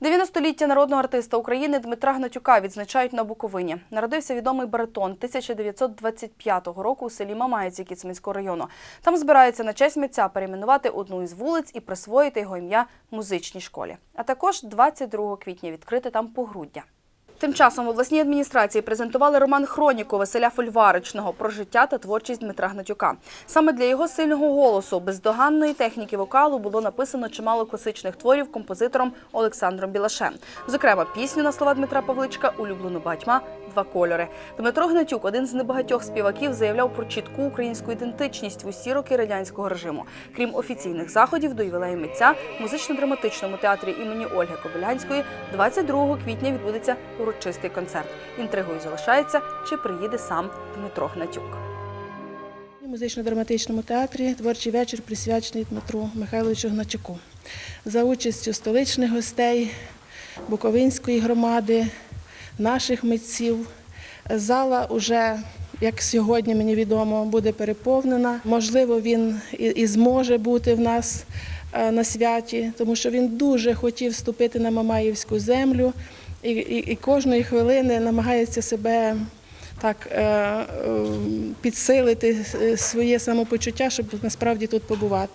90-ліття народного артиста України Дмитра Гнатюка відзначають на Буковині. Народився відомий баритон 1925 року у селі Мамаєці Кіцманського району. Там збираються на честь митця перейменувати одну із вулиць і присвоїти його ім'я музичній школі. А також 22 квітня відкрити там погруддя. Тим часом в обласній адміністрації презентували роман Хроніку Василя Фольваричного про життя та творчість Дмитра Гнатюка. Саме для його сильного голосу, бездоганної техніки вокалу було написано чимало класичних творів композитором Олександром Білашем. Зокрема, пісню на слова Дмитра Павличка Улюблену батьма Два кольори. Дмитро Гнатюк, один з небагатьох співаків, заявляв про чітку українську ідентичність в усі роки радянського режиму. Крім офіційних заходів до ювілею митця в музично-драматичному театрі імені Ольги Кобилянської 22 квітня відбудеться урочистий концерт. Інтригою залишається, чи приїде сам Дмитро Гнатюк. У музично-драматичному театрі творчий вечір присвячений Дмитру Михайловичу Гначуку. За участю столичних гостей, Буковинської громади, наших митців. Зала вже, як сьогодні мені відомо, буде переповнена. Можливо, він і, зможе бути в нас е, на святі, тому що він дуже хотів вступити на Мамаївську землю і, і, і кожної хвилини намагається себе так е, е, підсилити своє самопочуття, щоб насправді тут побувати.